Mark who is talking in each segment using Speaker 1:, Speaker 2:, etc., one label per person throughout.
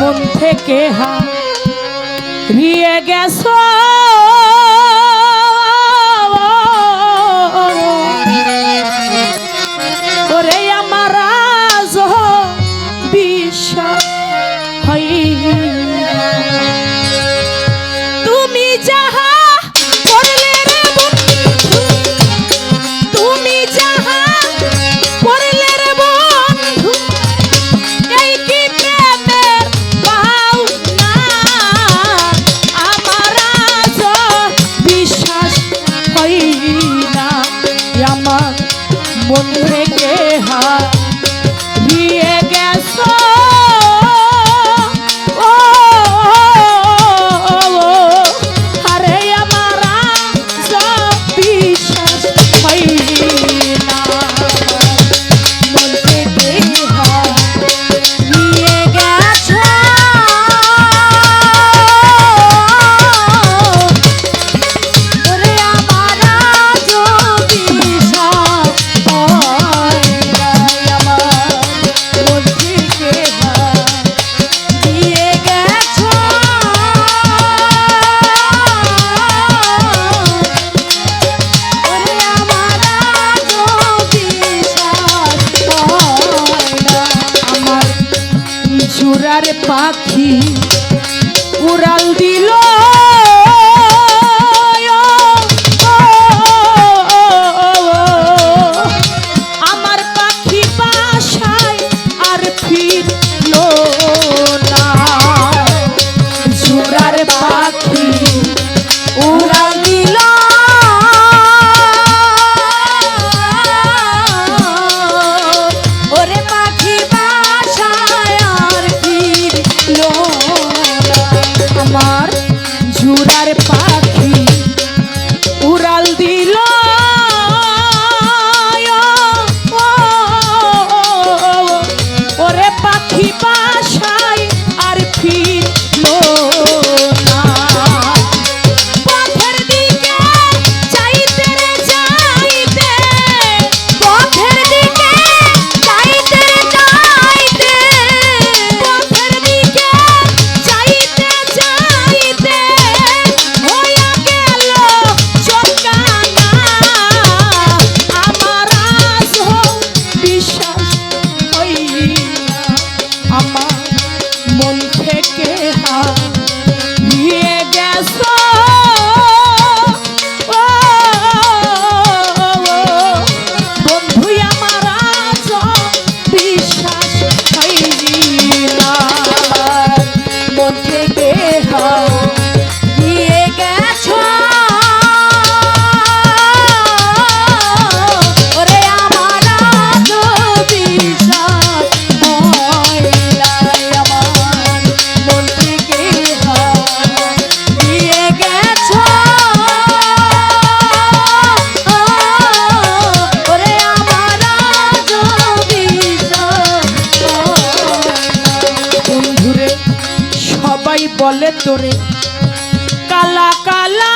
Speaker 1: মন থেকে হা রিয়ে গেছো। বন্ধু সবাই বলে তোরে। কালা কালা।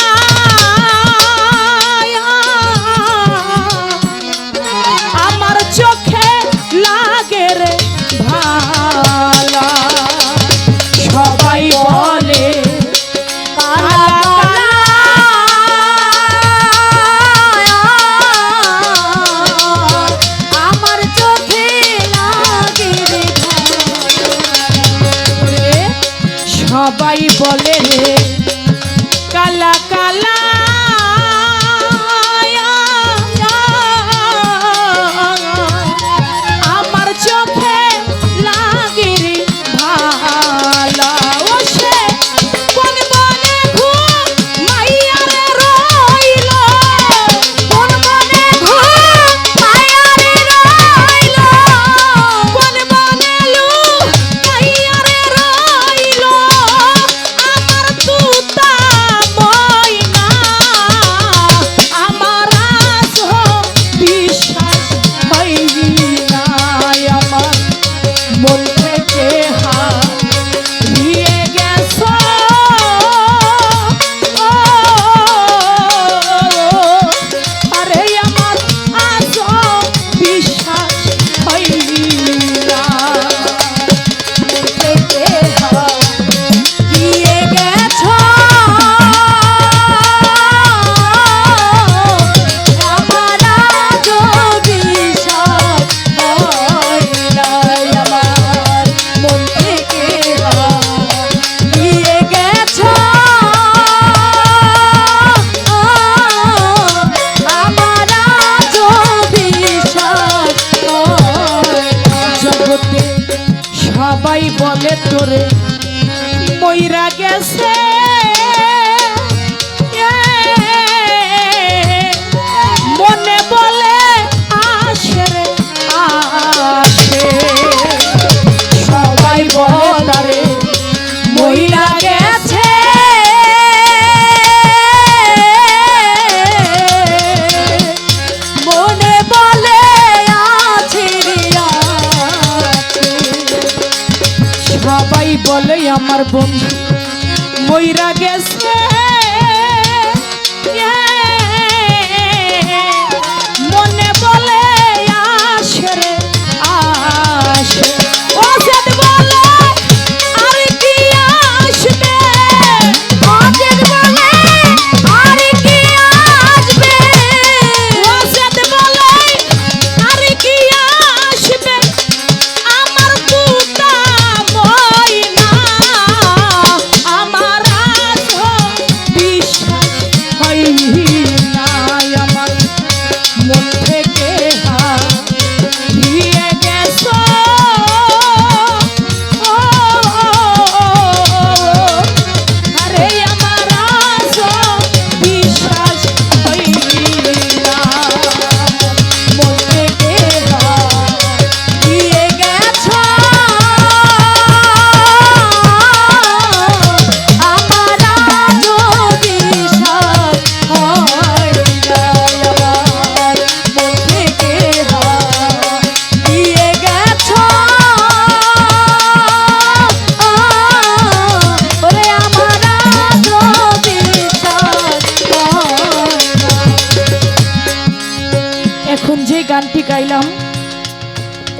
Speaker 1: বন্ধু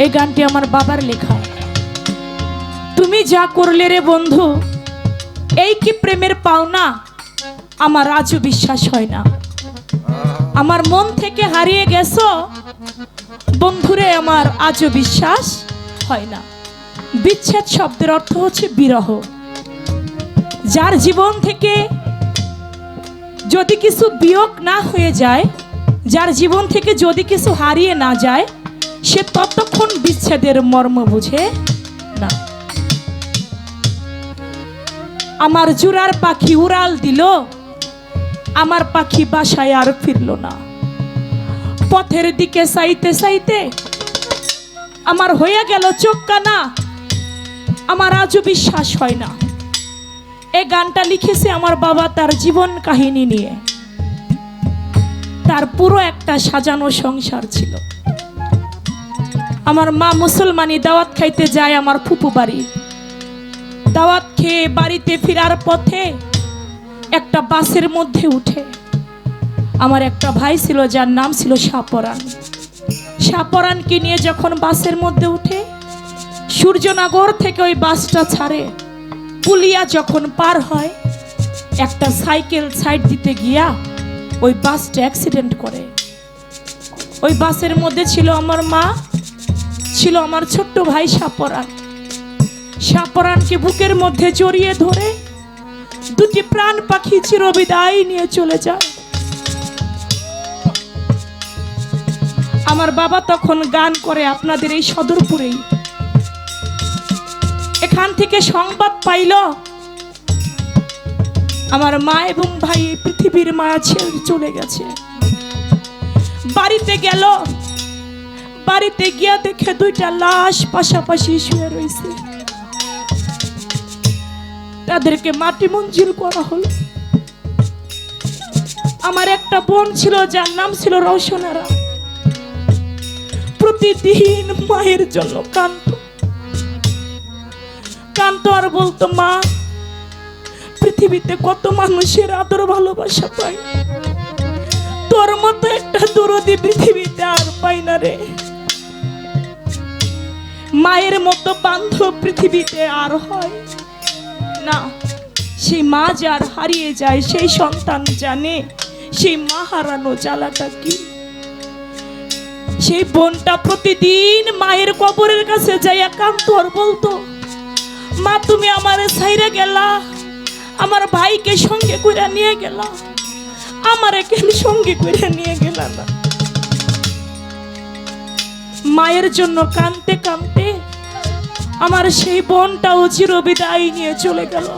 Speaker 1: এই গানটি আমার বাবার লেখা। তুমি যা করলে রে বন্ধু, এই কি প্রেমের পাওনা? আমার আজও বিশ্বাস হয় না। আমার মন থেকে হারিয়ে গেছো? বন্ধুরে, আমার আজও বিশ্বাস হয় না। বিচ্ছেদ শব্দের অর্থ হচ্ছে বিরহ। যার জীবন থেকে যদি কিছু বিয়োগ না হয়ে যায়, যার জীবন থেকে যদি কিছু হারিয়ে না যায় সে ততক্ষণ বিচ্ছেদের মর্ম বুঝে না। আমার জুরার পাখি উড়াল দিল, আমার পাখি বাসায় আর ফিরল না। পথের দিকে চাইতে চাইতে আমার হয়ে গেল চোখ কানা আমার আজও বিশ্বাস হয় না। এই গানটা লিখেছে আমার বাবা তার জীবন কাহিনী নিয়ে। তার পুরো একটা সাজানো সংসার ছিল। আমার মা মুসলমানি দাওয়াত খাইতে যায় আমার ফুপু বাড়ি। দাওয়াত খেয়ে বাড়িতে ফেরার পথে একটা বাসের মধ্যে উঠে। আমার একটা ভাই ছিল যার নাম ছিল সাপরান সাপরানকে নিয়ে যখন বাসের মধ্যে উঠে, সূর্যনগর থেকে ওই বাসটা ছাড়ে। পুলিয়া যখন পার হয়, একটা সাইকেল সাইড দিতে গিয়া ওই বাসটা অ্যাক্সিডেন্ট করে। ওই বাসের মধ্যে ছিল আমার মা ছিল আমার ছোট্ট ভাই সাপরান। সাপরানকে বুকের মধ্যে জড়িয়ে ধরে দুটি প্রাণ পাখি চিরবিদায় নিয়ে চলে যায়। আমার বাবা তখন গান করে আপনাদের এই সদরপুরেই। এখান থেকে সংবাদ পাইল, আমার মা এবং ভাই পৃথিবীর মায়া ছেড়ে চলে গেছে। বাড়িতে গেল বাড়িতে গিয়া দেখে দুইটা লাশ পাশাপাশি শুয়ে রয়েছে তাদেরকে মাটি মঞ্জিল করা হলো। আমার একটা বোন ছিল, যার নাম ছিল রওশনারা। প্রতিদিন মায়ের জন্য কান্ত। কান্ত আর বলতো, মা, পৃথিবীতে কত মানুষের আদর ভালোবাসা পাই তোর মতো একটা দরদি পৃথিবীতে আর পাই না রে। মায়ের মতো বান্ধব পৃথিবীতে আর হয়। না, সেই মা যার হারিয়ে যায়, সেই সন্তান জানে, সেই মা হারানো জ্বালাটা কি? সেই বোনটা প্রতিদিন মায়ের কবরের কাছে যাইয়া কান্তর বলতো, মা, তুমি আমার ছাইরে গেলা, আমার ভাইকে সঙ্গে করে নিয়ে গেলা, আমারে কেন সঙ্গে কইরা নিয়ে গেলা না? মায়ের জন্য কানতে কানতে আমার সেই বোনটাও চিরবিদায় নিয়ে চলে গেল।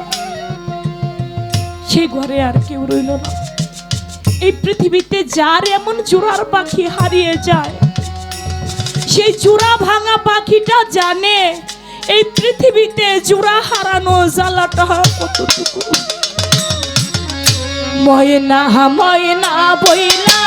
Speaker 1: সেই ঘরে আর কেউ রইল না। এই পৃথিবীতে যার এমন জোড়ার পাখি হারিয়ে যায়, সেই জোড়া ভাঙা পাখিটা জানে এই পৃথিবীতে জোড়া হারানো জ্বালাটা কতটুকু। ময়না ময়না বইলা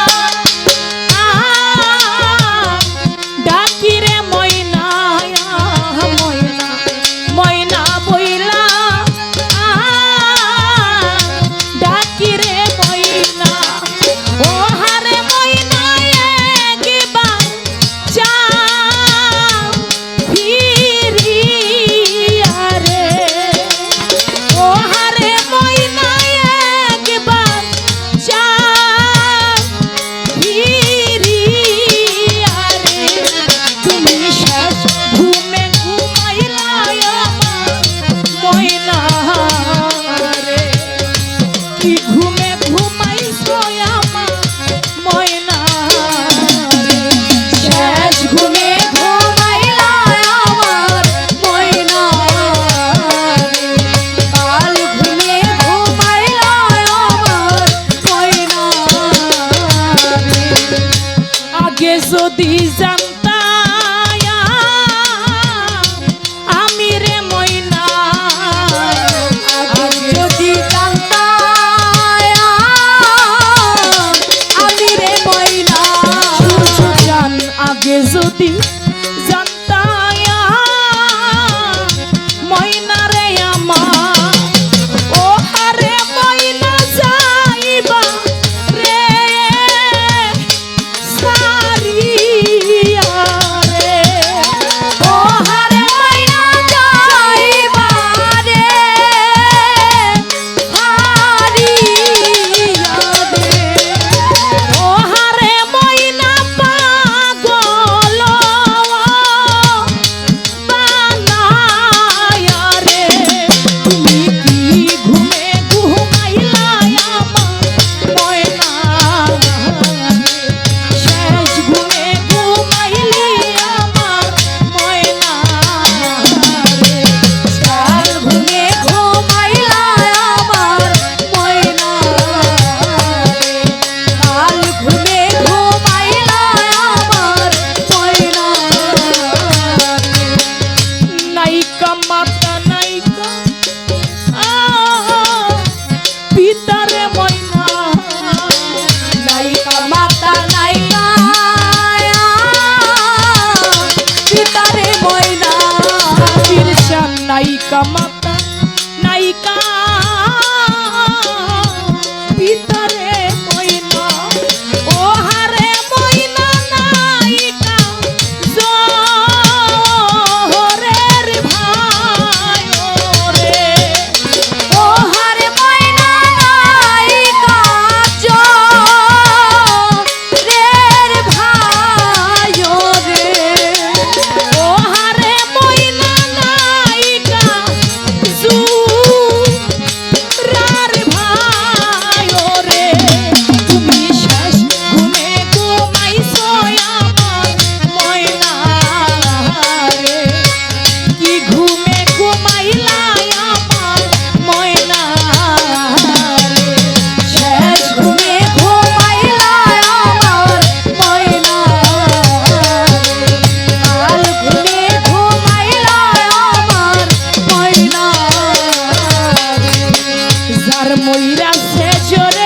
Speaker 1: Deus seja orando.